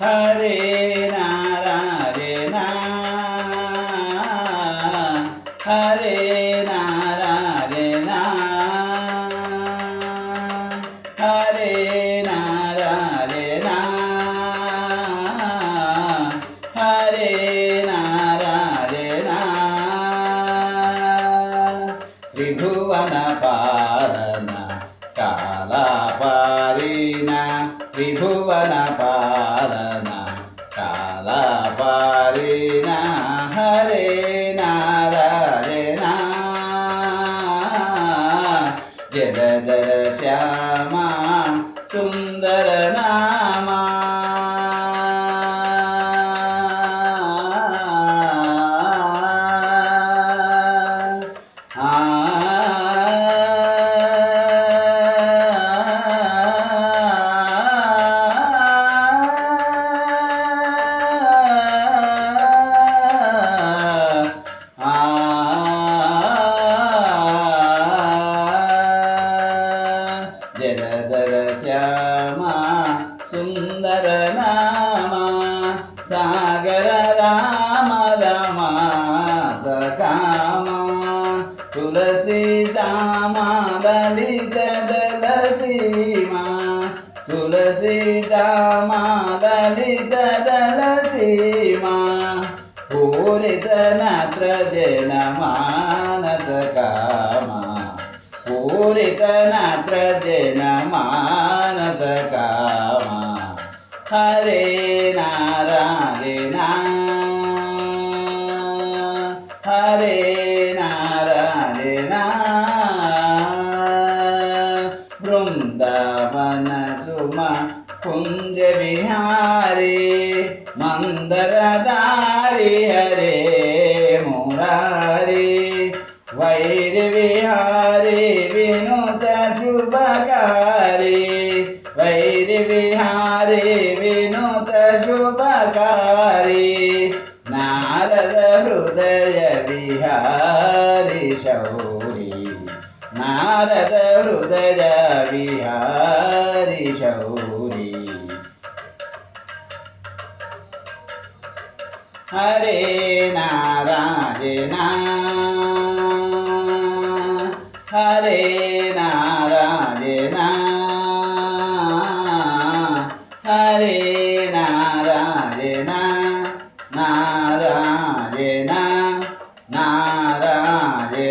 ഹരേ നാരായണ ഹരേ നാരായണ ഹരേ നാരായണ ഹരേ നാരായണ ത്രിഭുവന പാലന കാലാപാരിണ ത്രിഭുവന व्यापारे ना हरे ना रारे ना। जलधर श्यामा सुन्दर ना। జలధర శ్యామ సుందర నామ సాగర రామ రమ సకామ తులసి దామ లలిత దళ సీమా లలిత దళ పూరిత నత్ర జన మానస కామా पूरितनात्र जन मानस कामा हरे नारायणा हरे नारायणा वृन्दावन सुमा कुञ्जविहारे मन्दरदारि हरे मुरारे वैरविहारे శుభకారి వైరి విహారీ వినుత శుభకారి నారద హృదయ విహారి శౌరి నారద హృదయ విహారి శౌరి. హరే నారాయణ హరే அது